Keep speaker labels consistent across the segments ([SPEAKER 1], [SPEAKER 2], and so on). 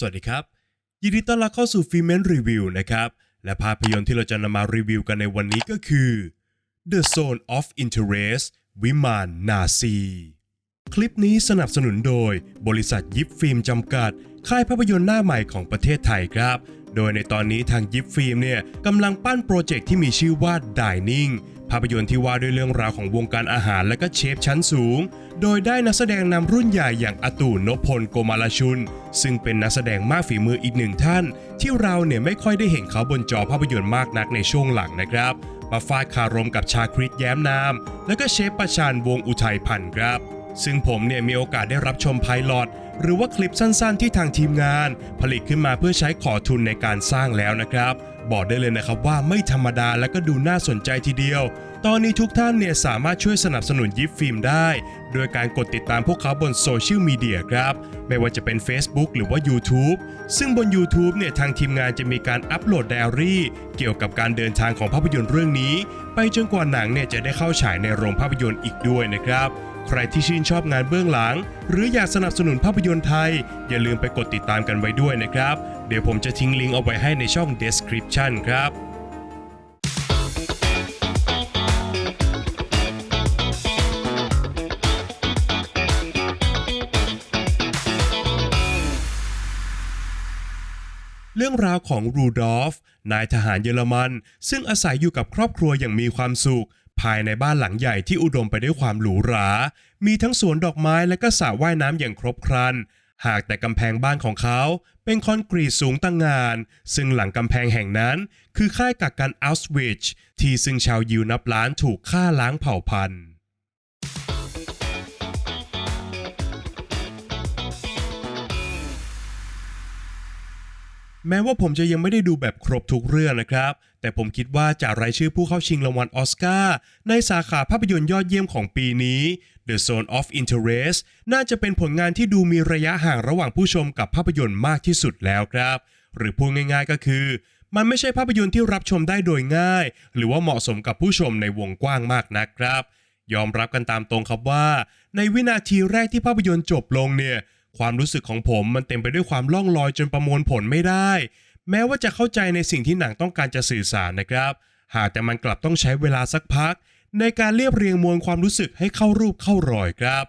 [SPEAKER 1] สวัสดีครับ ยินดีต้อนรับเข้าสู่ฟิเมนรีวิวนะครับ และภาพยนตร์ที่เราจะนำมารีวิวกันในวันนี้ก็คือ The Zone of Interest วิมานนาซี คลิปนี้สนับสนุนโดย บริษัทยิปฟิล์มจำกัด ค่ายภาพยนตร์หน้าใหม่ของประเทศไทยครับ โดยในตอนนี้ทางยิปฟิล์มเนี่ยกำลังปั้นโปรเจกต์ที่มีชื่อว่า Dining ภาพยนตร์ที่ว่าด้วยเรื่องราวของวงการอาหารและก็เชฟชั้นสูง โดยได้นักแสดงนำรุ่นใหญ่อย่างอาตู่นพพลโกมาลชุน ซึ่งเป็นนักแสดงมากฝีมืออีกหนึ่งท่าน ที่เราเนี่ยไม่ค่อยได้เห็นเขาบนจอภาพยนตร์มากนักในช่วงหลังนะครับ มาฟาดคารมกับชาคริตแย้มนาม และก็เชฟประชานวงอุทัยพันธ์ครับ ซึ่งผมเนี่ยมีโอกาสได้รับชมไพลอตหรือว่าคลิปสั้นๆ ที่ทางทีมงาน ผลิตขึ้นมาเพื่อใช้ขอทุนในการสร้างแล้วนะครับ บอกได้เลยนะครับว่าไม่ธรรมดาและก็ดูน่าสนใจทีเดียว ตอนนี้ทุกท่านเนี่ยสามารถช่วยสนับสนุนยิปฟิล์มได้ โดยการกดติดตามพวกเขาบนโซเชียลมีเดียครับ ไม่ว่าจะเป็น Facebook หรือว่า YouTube ซึ่งบน YouTube เนี่ยทางทีมงานจะมีการอัปโหลดไดอารี่เกี่ยวกับการเดินทางของภาพยนตร์เรื่องนี้ ไปจนกว่าหนังเนี่ยจะได้เข้าฉายในโรงภาพยนตร์อีกด้วยนะครับใครที่ชื่นชอบงานเบื้องหลัง หรืออยากสนับสนุนภาพยนตร์ไทย อย่าลืมไปกดติดตามกันไว้ด้วยนะครับ เดี๋ยวผมจะทิ้งลิงก์เอาไว้ให้ในช่อง description ครับเรื่องราวของรูดอล์ฟนายทหารเยอรมัน ซึ่งอาศัยอยู่กับครอบครัวอย่างมีความสุข ภายในบ้านหลังใหญ่ที่อุดมไปด้วยความหรูหรา มีทั้งสวนดอกไม้และก็สระว่ายน้ำอย่างครบครัน หากแต่กำแพงบ้านของเขาเป็นคอนกรีตสูงตั้งงาน ซึ่งหลังกำแพงแห่งนั้น คือค่ายกักกันอัลสวิชที่ซึ่งชาวยิวนับล้านถูกฆ่าล้างเผ่าพันธุ์ แม้ว่าผมจะยังไม่ได้ดูแบบครบทุกเรื่องนะครับ แต่ผมคิดว่าจากรายชื่อผู้เข้าชิงรางวัลออสการ์ในสาขาภาพยนตร์ยอดเยี่ยมของปีนี้ The Zone of Interest น่าจะเป็นผลงานที่ดูมีระยะห่างระหว่างผู้ชมกับภาพยนตร์มากที่สุดแล้วครับ หรือพูดง่าย ๆ ก็คือ มันไม่ใช่ภาพยนตร์ที่รับชมได้โดยง่าย หรือว่าเหมาะสมกับผู้ชมในวงกว้างมากนักครับ ยอมรับกันตามตรงครับว่า ในวินาทีแรกที่ภาพยนตร์จบลงเนี่ย ความรู้สึกของผมมันเต็มไปด้วยความล่องลอยจนประมวลผลไม่ได้ แม้ว่าจะเข้าใจในสิ่งที่หนังต้องการจะสื่อสารนะครับ หากแต่มันกลับต้องใช้เวลาสักพัก ในการเรียบเรียงมวลความรู้สึกให้เข้ารูปเข้ารอยครับ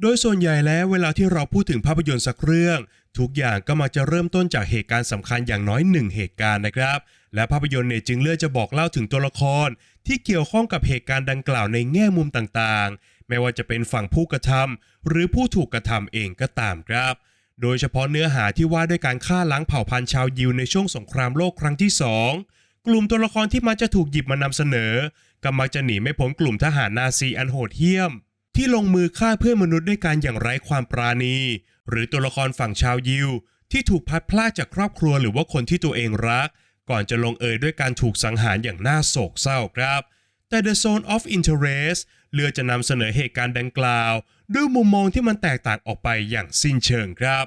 [SPEAKER 1] โดยส่วนใหญ่แล้วเวลาที่เราพูดถึงภาพยนตร์สักเรื่อง ทุกอย่างก็มักจะเริ่มต้นจากเหตุการณ์สำคัญอย่างน้อยหนึ่งเหตุการณ์นะครับ และภาพยนตร์เนี่ยจึงเลือกจะบอกเล่าถึงตัวละคร ที่เกี่ยวข้องกับเหตุการณ์ดังกล่าวในแง่มุมต่างๆ ไม่ว่าจะเป็นฝั่งผู้กระทำหรือผู้ถูกกระทำเองก็ตามครับ โดยเฉพาะเนื้อหาที่ว่าด้วยการฆ่าล้างเผ่าพันธุ์ชาวยิวในช่วงสงครามโลกครั้งที่สองกลุ่มตัวละครที่มักจะถูกหยิบมานำเสนอก็มักจะหนีไม่พ้นกลุ่มทหารนาซีอันโหดเหี้ยม ที่ลงมือฆ่าเพื่อนมนุษย์ด้วยการอย่างไร้ความปราณี หรือตัวละครฝั่งชาวยิว ที่ถูกพัดพลากจากครอบครัวหรือว่าคนที่ตัวเองรัก ก่อนจะลงเอยด้วยการถูกสังหารอย่างน่าโศกเศร้าครับแต่ The Zone of Interest เลือกจะนำเสนอเหตุการณ์ดังกล่าว ด้วยมุมมองที่มันแตกต่างออกไปอย่างสิ้นเชิงครับ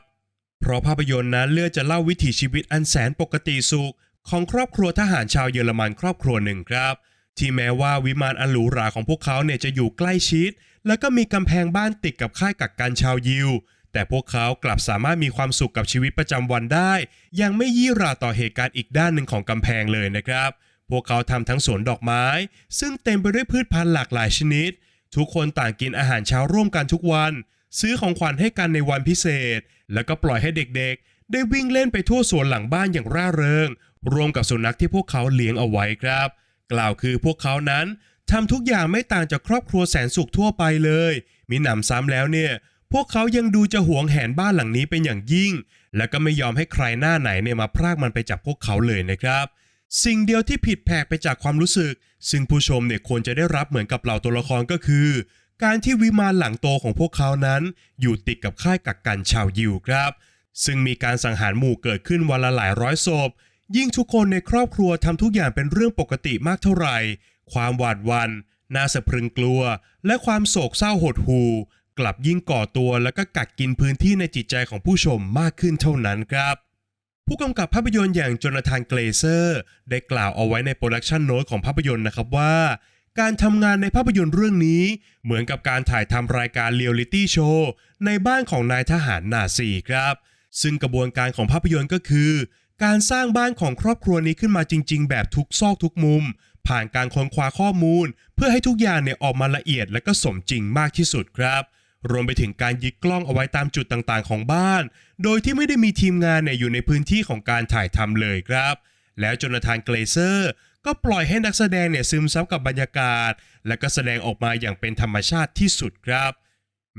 [SPEAKER 1] เพราะภาพยนตร์นั้นเลือกจะเล่าวิถีชีวิตอันแสนปกติสุข ของครอบครัวทหารชาวเยอรมันครอบครัวหนึ่งครับ ที่แม้ว่าวิมานอันหรูหราของพวกเขาเนี่ยจะอยู่ใกล้ชิด แล้วก็มีกำแพงบ้านติดกับค่ายกักกันชาวยิวแต่พวกเขากลับสามารถมีความสุขกับชีวิตประจำวันได้ ยังไม่ยี่ราต่อเหตุการณ์อีกด้านหนึ่งของกำแพงเลยนะครับ พวกเขาทำทั้งสวนดอกไม้ ซึ่งเต็มไปด้วยพืชพันธุ์หลากหลายชนิด ทุกคนต่างกินอาหารเช้าร่วมกันทุกวัน ซื้อของขวัญให้กันในวันพิเศษ แล้วก็ปล่อยให้เด็กๆ ได้วิ่งเล่นไปทั่วสวนหลังบ้านอย่างร่าเริง รวมกับสุนัขที่พวกเขาเลี้ยงเอาไว้ครับ กล่าวคือพวกเขานั้นทำทุกอย่างไม่ต่างจากครอบครัวแสนสุขทั่วไปเลย มีหนำซ้ำแล้วเนี่ย พวกเขายังดูจะหวงแหนบ้านหลังนี้เป็นอย่างยิ่ง และก็ไม่ยอมให้ใครหน้าไหนเนี่ยมาพรากมันไปจากพวกเขาเลยนะครับ สิ่งเดียวที่ผิดแผกไปจากความรู้สึก ซึ่งผู้ชมเนี่ยควรจะได้รับเหมือนกับเหล่าตัวละครก็คือ การที่วิมานหลังโตของพวกเขานั้น อยู่ติดกับค่ายกักกันชาวยิวครับ ซึ่งมีการสังหารหมู่เกิดขึ้นวันละหลายร้อยศพยิ่งทุกคนในครอบครัวทำทุกอย่างเป็นเรื่องปกติมากเท่าไหร่ ความหวาดหวันน่าสะพรึงกลัว และความโศกเศร้าหดหู่กลับยิ่งก่อตัวแล้วก็กัดกินพื้นที่ในจิตใจของผู้ชมมากขึ้นเท่านั้นครับ ผู้กำกับภาพยนตร์อย่างจนาธานเกรเซอร์ ได้กล่าวเอาไว้ในโปรดักชันโน้ตของภาพยนตร์นะครับว่า การทำงานในภาพยนตร์เรื่องนี้ เหมือนกับการถ่ายทำรายการเรียลลิตี้โชว์ในบ้านของนายทหารนาซีครับ ซึ่งกระบวนการของภาพยนตร์ก็คือ การสร้างบ้านของครอบครัวนี้ขึ้นมาจริง ๆ แบบทุกซอกทุกมุม ผ่านการค้นคว้าข้อมูล เพื่อให้ทุกอย่างเนี่ยออกมาละเอียดและก็สมจริงมากที่สุดครับ รวมไปถึงการยึดกล้องเอาไว้ตามจุดต่างๆ ของบ้าน โดยที่ไม่ได้มีทีมงานเนี่ยอยู่ในพื้นที่ของการถ่ายทำเลยครับ แล้วจนาธานเกรเซอร์ ก็ปล่อยให้นักแสดงเนี่ยซึมซับกับบรรยากาศ และก็แสดงออกมาอย่างเป็นธรรมชาติที่สุดครับ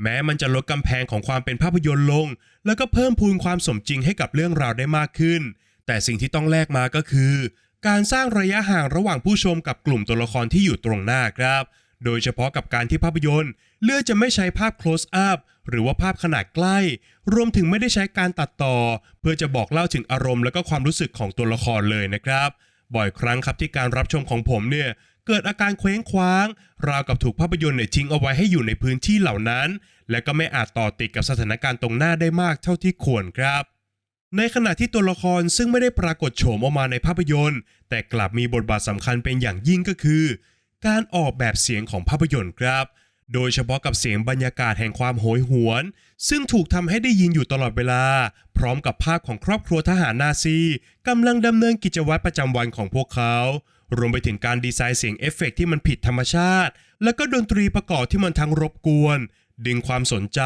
[SPEAKER 1] แม้มันจะลดกำแพงของความเป็นภาพยนตร์ลง แล้วก็เพิ่มพูนความสมจริงให้กับเรื่องราวได้มากขึ้น แต่สิ่งที่ต้องแลกมาก็คือ การสร้างระยะห่างระหว่างผู้ชมกับกลุ่มตัวละครที่อยู่ตรงหน้าครับ โดยเฉพาะกับการที่ภาพยนตร์ เลือกจะไม่ใช้ภาพ close up หรือว่าภาพขนาดใกล้ รวมถึงไม่ได้ใช้การตัดต่อ เพื่อจะบอกเล่าถึงอารมณ์และก็ความรู้สึกของตัวละครเลยนะครับ บ่อยครั้งครับที่การรับชมของผมเนี่ยเกิดอาการเคว้งคว้าง ราวกับถูกภาพยนตร์เนี่ยทิ้งเอาไว้ให้อยู่ในพื้นที่เหล่านั้น และก็ไม่อาจต่อติดกับสถานการณ์ตรงหน้าได้มากเท่าที่ควรครับในขณะที่ตัวละครซึ่งไม่ได้ปรากฏโฉมออกมาในภาพยนตร์ แต่กลับมีบทบาทสำคัญเป็นอย่างยิ่งก็คือ การออกแบบเสียงของภาพยนตร์ครับ โดยเฉพาะกับเสียงบรรยากาศแห่งความโหยหวน ซึ่งถูกทำให้ได้ยินอยู่ตลอดเวลา พร้อมกับภาพของครอบครัวทหารนาซีกำลังดำเนินกิจวัตรประจำวันของพวกเขา รวมไปถึงการดีไซน์เสียงเอฟเฟกต์ที่มันผิดธรรมชาติ แล้วก็ดนตรีประกอบที่มันทั้งรบกวน ดึงความสนใจ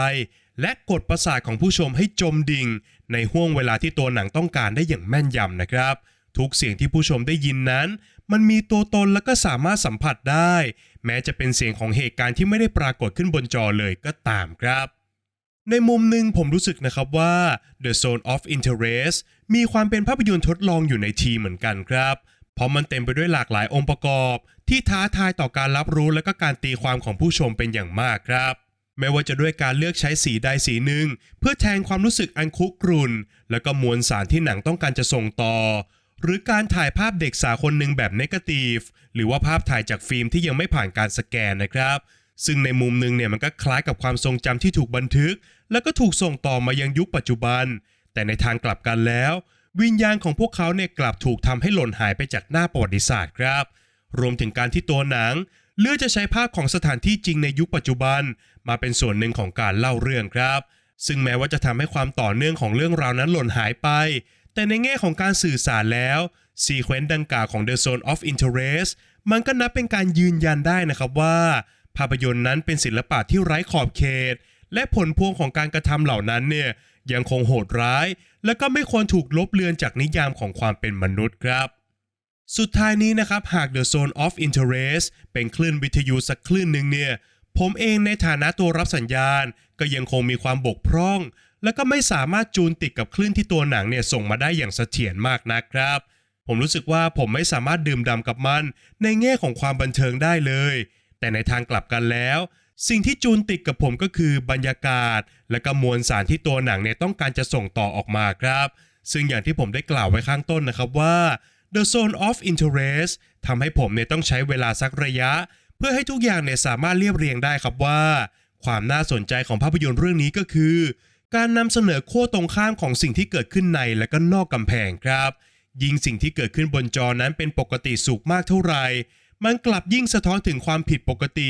[SPEAKER 1] และกดประสาทของผู้ชมให้จมดิ่ง ในห่วงเวลาที่ตัวหนังต้องการได้อย่างแม่นยำนะครับทุกเสียงที่ผู้ชมได้ยินนั้น มันมีตัวตนและก็สามารถสัมผัสได้ แม้จะเป็นเสียงของเหตุการณ์ที่ไม่ได้ปรากฏขึ้นบนจอเลยก็ตามครับในมุมหนึ่งผมรู้สึกนะครับว่า The Zone of Interest มีความเป็นภาพยนตร์ทดลองอยู่ในทีเหมือนกันครับ เพราะมันเต็มไปด้วยหลากหลายองค์ประกอบ ที่ท้าทายต่อการรับรู้และก็การตีความของผู้ชมเป็นอย่างมากครับ ไม่ว่าจะด้วยการเลือกใช้สีใดสีหนึ่ง เพื่อแทนความรู้สึกอันคุกรุ่น แล้วก็มวลสารที่หนังต้องการจะส่งต่อ หรือการถ่ายภาพเด็กสาวคนหนึ่งแบบเนกาทีฟหรือว่าภาพถ่ายจากฟิล์มที่ยังไม่ผ่านการสแกนนะครับ ซึ่งในมุมหนึ่งเนี่ยมันก็คล้ายกับความทรงจำที่ถูกบันทึก แล้วก็ถูกส่งต่อมายังยุคปัจจุบัน แต่ในทางกลับกันแล้ว วิญญาณของพวกเขาเนี่ยกลับถูกทำให้หล่นหายไปจากหน้าประวัติศาสตร์ครับ รวมถึงการที่ตัวหนัง เลือกจะใช้ภาพของสถานที่จริงในยุคปัจจุบัน มาเป็นส่วนหนึ่งของการเล่าเรื่องครับ ซึ่งแม้ว่าจะทำให้ความต่อเนื่องของเรื่องราวนั้นหล่นหายไป แต่ในแง่ของการสื่อสารแล้วซีเควนต์ดังกล่าวของ The Zone of Interest มันก็นับเป็นการยืนยันได้นะครับว่า ภาพยนตร์นั้นเป็นศิลปะที่ไร้ขอบเขต และผลพวงของการกระทำเหล่านั้นเนี่ยยังคงโหดร้าย และก็ไม่ควรถูกลบเลือนจากนิยามของความเป็นมนุษย์ครับ สุดท้ายนี้นะครับหาก The Zone of Interest เป็นคลื่นวิทยุสักคลื่นหนึ่งเนี่ยผมเองในฐานะตัวรับสัญญาณ ก็ยังคงมีความบกพร่อง และก็ไม่สามารถจูนติดกับคลื่นที่ตัวหนังเนี่ยส่งมาได้อย่างเสถียรมากนักครับ ผมรู้สึกว่าผมไม่สามารถดื่มด่ำกับมัน ในแง่ของความบันเทิงได้เลย แต่ในทางกลับกันแล้ว สิ่งที่จูนติดกับผมก็คือบรรยากาศ และก็มวลสารที่ตัวหนังเนี่ยต้องการจะส่งต่อออกมาครับ ซึ่งอย่างที่ผมได้กล่าวไว้ข้างต้นนะครับว่า The Zone of Interest ทำให้ผมเนี่ยต้องใช้เวลาสักระยะ เพื่อให้ทุกอย่างเนี่ยสามารถเรียบเรียงได้ครับว่า ความน่าสนใจของภาพยนตร์เรื่องนี้ก็คือ การนำเสนอขั้วตรงข้ามของสิ่งที่เกิดขึ้นในและก็นอกกำแพงครับ ยิ่งสิ่งที่เกิดขึ้นบนจอนั้นเป็นปกติสุขมากเท่าไหร่ มันกลับยิ่งสะท้อนถึงความผิดปกติ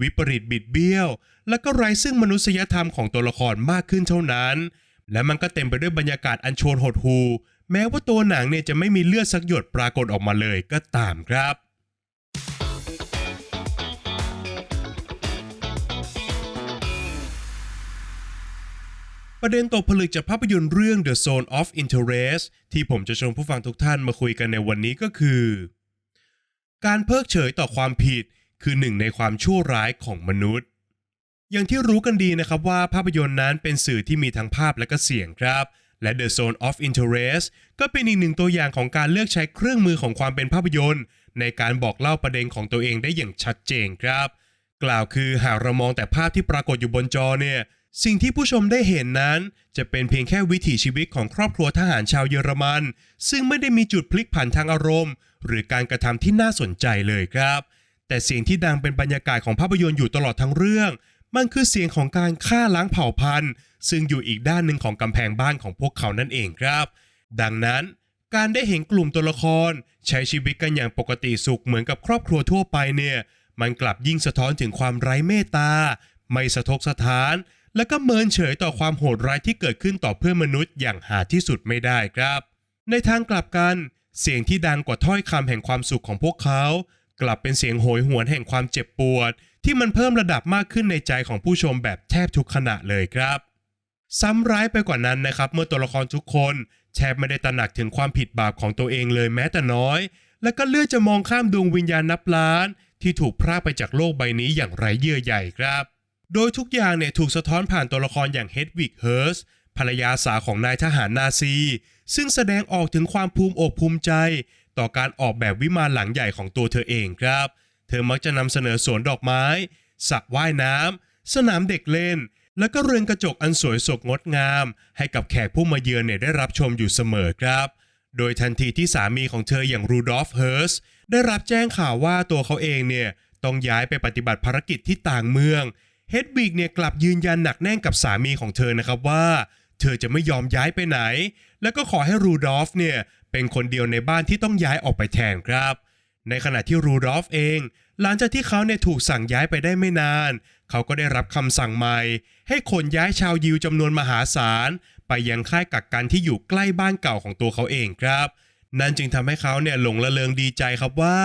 [SPEAKER 1] วิปริตบิดเบี้ยว และก็ไร้ซึ่งมนุษยธรรมของตัวละครมากขึ้นเท่านั้น และมันก็เต็มไปด้วยบรรยากาศอันโชนหดหูแม้ว่าตัวหนังเนี่ยจะไม่มีเลือดสักหยดปรากฏออกมาเลยก็ตามครับ ประเด็นตกผลึกจากภาพยนตร์เรื่อง The Zone of Interest ที่ผมจะชวนผู้ฟังทุกท่านมาคุยกันในวันนี้ก็คือ การเพิกเฉยต่อความผิดคือหนึ่งในความชั่วร้ายของมนุษย์ อย่างที่รู้กันดีนะครับว่าภาพยนตร์นั้นเป็นสื่อที่มีทั้งภาพและก็เสียงครับ และ The Zone of Interest ก็เป็นอีกหนึ่งตัวอย่างของการเลือกใช้เครื่องมือของความเป็นภาพยนตร์ ในการบอกเล่าประเด็นของตัวเองได้อย่างชัดเจนครับ กล่าวคือหากเรามองแต่ภาพที่ปรากฏอยู่บนจอเนี่ย สิ่งที่ผู้ชมได้เห็นนั้น จะเป็นเพียงแค่วิถีชีวิตของครอบครัวทหารชาวเยอรมัน ซึ่งไม่ได้มีจุดพลิกผันทางอารมณ์ หรือการกระทำที่น่าสนใจเลยครับ แต่เสียงที่ดังเป็นบรรยากาศของภาพยนตร์อยู่ตลอดทั้งเรื่อง มันคือเสียงของการฆ่าล้างเผ่าพันธุ์ ซึ่งอยู่อีกด้านหนึ่งของกำแพงบ้านของพวกเขานั่นเองครับ ดังนั้นการได้เห็นกลุ่มตัวละคร ใช้ชีวิตกันอย่างปกติสุขเหมือนกับครอบครัวทั่วไปเนี่ย มันกลับยิ่งสะท้อนถึงความไร้เมตตา ไม่สะทกสถาน และก็เมินเฉยต่อความโหดร้ายที่เกิดขึ้นต่อเพื่อนมนุษย์อย่างหาที่สุดไม่ได้ครับ ในทางกลับกัน เสียงที่ดังกว่าถ้อยคำแห่งความสุขของพวกเขา กลับเป็นเสียงโหยหวนแห่งความเจ็บปวด ที่มันเพิ่มระดับมากขึ้นในใจของผู้ชมแบบแทบทุกขณะเลยครับซ้ำร้ายไปกว่านั้นนะครับ เมื่อตัวละครทุกคนแทบไม่ได้ตระหนักถึงความผิดบาปของตัวเองเลยแม้แต่น้อย และก็เลือกจะมองข้ามดวงวิญญาณนับล้าน ที่ถูกพรากไปจากโลกใบนี้อย่างไร้เยื่อใยครับ โดยทุกอย่างเนี่ยถูกสะท้อนผ่านตัวละครอย่างเฮดวิกเฮิร์สภรรยาสาวของนายทหารนาซี ซึ่งแสดงออกถึงความภูมิอกภูมิใจ ต่อการออกแบบวิมานหลังใหญ่ของตัวเธอเองครับ เธอมักจะนำเสนอสวนดอกไม้สระว่ายน้ำสนามเด็กเล่น แล้วก็เรือนกระจกอันสวยสดงดงาม ให้กับแขกผู้มาเยือนเนี่ยได้รับชมอยู่เสมอครับ โดยทันทีที่สามีของเธออย่างรูดอฟเฮิร์สได้รับแจ้งข่าวว่าตัวเขาเองเนี่ยต้องย้ายไปปฏิบัติภารกิจที่ต่างเมือง เฮดวิกเนี่ยกลับยืนยันหนักแน่นกับสามีของเธอนะครับว่า เธอจะไม่ยอมย้ายไปไหน แล้วก็ขอให้รูดอล์ฟเนี่ยเป็นคนเดียวในบ้านที่ต้องย้ายออกไปแทนครับ ในขณะที่รูดอล์ฟเอง หลังจากที่เขาเนี่ยถูกสั่งย้ายไปได้ไม่นาน เขาก็ได้รับคำสั่งใหม่ ให้ขนย้ายชาวยิวจำนวนมหาศาล ไปยังค่ายกักกันที่อยู่ใกล้บ้านเก่าของตัวเขาเองครับ นั่นจึงทำให้เขาเนี่ยหลงละเลงดีใจครับว่า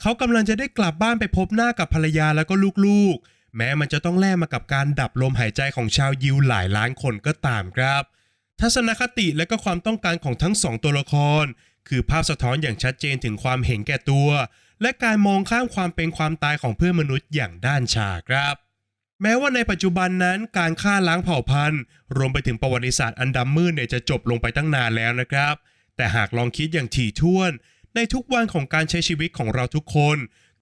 [SPEAKER 1] เขากำลังจะได้กลับบ้านไปพบหน้ากับภรรยาแล้วก็ลูกๆ แม้มันจะต้องแลกมากับการดับลมหายใจของชาวยิวหลายล้านคนก็ตามครับ ทัศนคติและก็ความต้องการของทั้งสองตัวละคร คือภาพสะท้อนอย่างชัดเจนถึงความเห็นแก่ตัว และการมองข้ามความเป็นความตายของเพื่อนมนุษย์อย่างด้านชาครับ แม้ว่าในปัจจุบันนั้นการฆ่าล้างเผ่าพันธุ์ รวมไปถึงประวัติศาสตร์อันดำมืดเนี่ยจะจบลงไปตั้งนานแล้วนะครับ แต่หากลองคิดอย่างถี่ถ้วน ในทุกวันของการใช้ชีวิตของเราทุกคน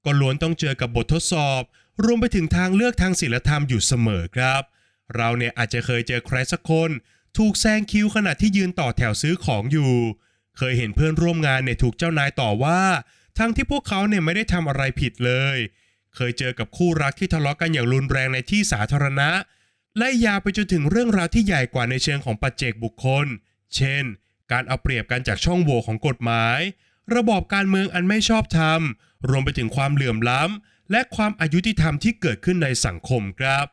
[SPEAKER 1] ก็ล้วนต้องเจอกับบททดสอบ รวมไปถึงทางเลือกทางศีลธรรมอยู่เสมอครับ เราเนี่ยอาจจะเคยเจอใครสักคน ถูกแซงคิวขณะที่ยืนต่อแถวซื้อของอยู่ เคยเห็นเพื่อนร่วมงานเนี่ยถูกเจ้านายต่อว่า ทั้งที่พวกเขาเนี่ยไม่ได้ทำอะไรผิดเลย เคยเจอกับคู่รักที่ทะเลาะกันอย่างรุนแรงในที่สาธารณะไล่ยาวไปจนถึงเรื่องราวที่ใหญ่กว่าในเชิงของปัจเจกบุคคล เช่น การเอาเปรียบกันจากช่องโหว่ของกฎหมาย ระบอบการเมืองอันไม่ชอบธรรม รวมไปถึงความเหลื่อมล้ำ และความอายุติธรรมที่เกิดขึ้นในสังคมครับ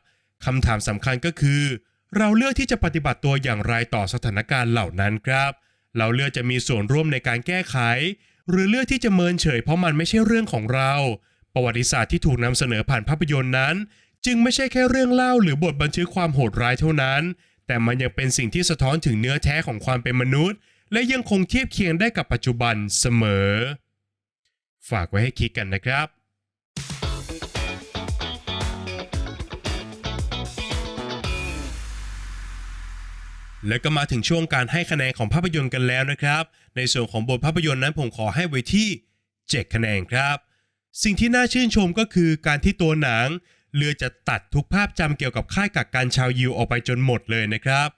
[SPEAKER 1] คำถามสำคัญก็คือ เราเลือกที่จะปฏิบัติตัวอย่างไรต่อสถานการณ์เหล่านั้นครับ เราเลือกจะมีส่วนร่วมในการแก้ไข หรือเลือกที่จะเมินเฉยเพราะมันไม่ใช่เรื่องของเรา ประวัติศาสตร์ที่ถูกนำเสนอผ่านภาพยนตร์นั้น จึงไม่ใช่แค่เรื่องเล่าหรือบทบันทึกความโหดร้ายเท่านั้น แต่มันยังเป็นสิ่งที่สะท้อนถึงเนื้อแท้ของความเป็นมนุษย์ และยังคงเทียบเคียงได้กับปัจจุบันเสมอ ฝากไว้ให้คิดกันนะครับ และก็มาถึงช่วงการให้คะแนนของภาพยนตร์กันแล้วนะครับ ในส่วนของบทภาพยนตร์นั้นผมขอให้ไว้ที่ 7 คะแนนครับ สิ่งที่น่าชื่นชมก็คือการที่ตัวหนังเลือกจะตัดทุกภาพจำเกี่ยวกับค่ายกักกันชาวยิวออกไปจนหมดเลยนะครับ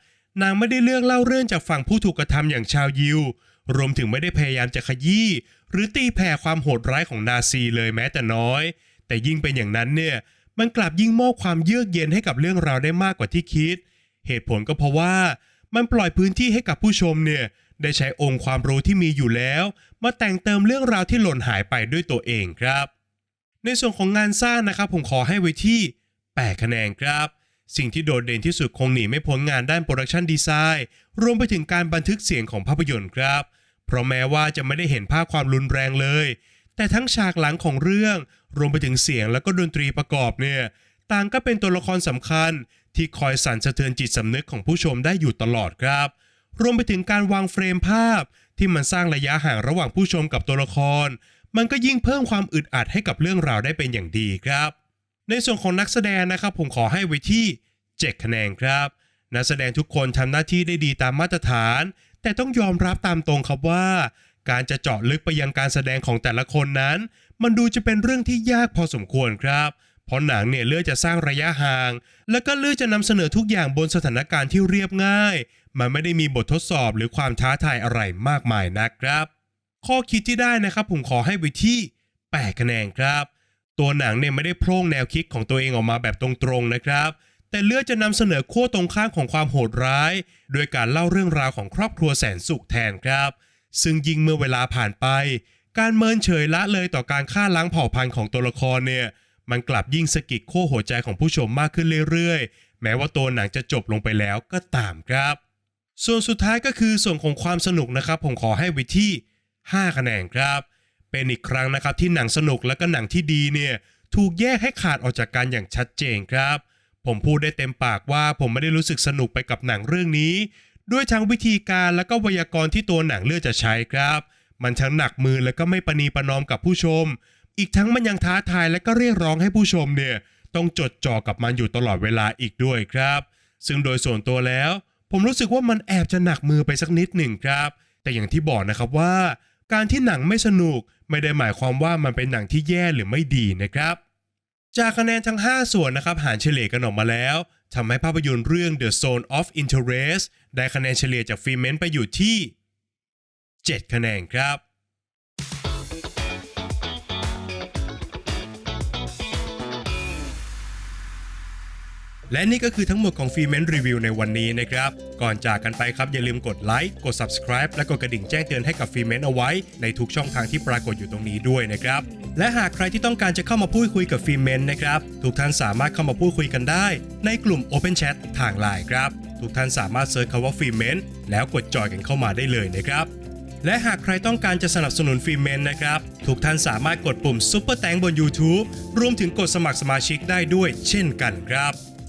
[SPEAKER 1] นางไม่ได้เลือกเล่าเรื่องจากฝั่งผู้ถูกกระทำอย่างชาวยิว รวมถึงไม่ได้พยายามจะขยี้หรือตีแผ่ความโหดร้ายของนาซีเลยแม้แต่น้อย แต่ยิ่งเป็นอย่างนั้นเนี่ยมันกลับยิ่งมอบความเยือกเย็นให้กับเรื่องราวได้มากกว่าที่คิด เหตุผลก็เพราะว่า มันปล่อยพื้นที่ให้กับผู้ชมเนี่ยได้ใช้องค์ความรู้ที่มีอยู่แล้ว มาแต่งเติมเรื่องราวที่หล่นหายไปด้วยตัวเองครับ ในส่วนของงานสร้างนะครับผมขอให้ไว้ที่ 8 คะแนนครับ สิ่งที่โดดเด่นที่สุดคงหนีไม่พ้นงานด้านโปรดักชันดีไซน์รวมไปถึงการบันทึกเสียงของภาพยนตร์ครับ เพราะแม้ว่าจะไม่ได้เห็นภาพความรุนแรงเลย แต่ทั้งฉากหลังของเรื่อง รวมไปถึงเสียงแล้วก็ดนตรีประกอบเนี่ยต่างก็เป็นตัวละครสำคัญ ที่คอยสั่นสะเทือนจิตสำนึกของผู้ชมได้อยู่ตลอดครับ รวมไปถึงการวางเฟรมภาพ ที่มันสร้างระยะห่างระหว่างผู้ชมกับตัวละคร มันก็ยิ่งเพิ่มความอึดอัดให้กับเรื่องราวได้เป็นอย่างดีครับ ในส่วนของนักแสดงนะครับผมขอให้ไว้ที่7คะแนนครับ นักแสดงทุกคนทำหน้าที่ได้ดีตามมาตรฐาน แต่ต้องยอมรับตามตรงครับว่า การจะเจาะลึกไปยังการแสดงของแต่ละคนนั้น มันดูจะเป็นเรื่องที่ยากพอสมควรครับเเพราะหนังเนี่ยเลือกจะสร้างระยะห่าง แล้วก็เลือกจะนำเสนอทุกอย่างบนสถานการณ์ที่เรียบง่าย มันไม่ได้มีบททดสอบหรือความท้าทายอะไรมากมายนักครับ ข้อคิดที่ได้นะครับผมขอให้ไว้ที่8คะแนนครับ ตัวหนังเนี่ยไม่ได้โพร่งแนวคิดของตัวเองออกมาแบบตรงๆนะครับ แต่เลือกจะนำเสนอขั้วตรงข้ามของความโหดร้าย โดยการเล่าเรื่องราวของครอบครัวแสนสุขแทนครับ ซึ่งยิ่งเมื่อเวลาผ่านไป การเมินเฉยละเลยต่อการฆ่าล้างเผ่าพันธุ์ของตัวละครเนี่ย มันกลับยิ่งสะกิดขั้วหัวใจของผู้ชมมากขึ้นเรื่อยๆ แม้ว่าตัวหนังจะจบลงไปแล้วก็ตามครับ ส่วนสุดท้ายก็คือส่วนของความสนุกนะครับ ผมขอให้ไว้ที่ 5 คะแนนครับ เป็นอีกครั้งนะครับที่หนังสนุกและก็หนังที่ดีเนี่ยถูกแยกให้ขาดออกจากกันอย่างชัดเจนครับ ผมพูดได้เต็มปากว่าผมไม่ได้รู้สึกสนุกไปกับหนังเรื่องนี้ ด้วยทั้งวิธีการและก็ไวยากรณ์ที่ตัวหนังเลือกจะใช้ครับ มันทั้งหนักมือและก็ไม่ประนีประนอมกับผู้ชม อีกทั้งมันยังท้าทายและก็เรียกร้องให้ผู้ชมเนี่ยต้องจดจ่อกับมันอยู่ตลอดเวลาอีกด้วยครับ ซึ่งโดยส่วนตัวแล้ว ผมรู้สึกว่ามันแอบจะหนักมือไปสักนิดหนึ่งครับ แต่อย่างที่บอกนะครับว่า การที่หนังไม่สนุกไม่ได้หมายความว่ามันเป็นหนังที่แย่หรือไม่ดีนะครับ จากคะแนนทั้ง 5 ส่วนนะครับหารเฉลี่ยกันออกมาแล้วทำให้ภาพยนตร์เรื่อง The Zone of Interest ได้คะแนนเฉลี่ยจากฟิเมนไปอยู่ที่ 7 คะแนนครับ และนี่ก็คือทั้งหมดของฟีเมนรีวิวในวันนี้นะครับ ก่อนจากกันไปครับอย่าลืมกดไลค์กด subscribe และกดกระดิ่งแจ้งเตือนให้กับฟีเมนเอาไว้ ในทุกช่องทางที่ปรากฏอยู่ตรงนี้ด้วยนะครับ และหากใครที่ต้องการจะเข้ามาพูดคุยกับฟีเมนนะครับทุกท่านสามารถเข้ามาพูดคุยกันได้ ในกลุ่ม Open Chat ทางไลน์ครับทุกท่านสามารถเซิร์ชคำว่าฟีเมนแล้วกดจอยกันเข้ามาได้เลยนะครับและหากใครต้องการจะสนับสนุนฟิล์มเมนนะครับ ทุกท่านสามารถกดปุ่มซุปเปอร์แตงบน YouTube รวมถึงกดสมัครสมาชิกได้ด้วยเช่นกันครับ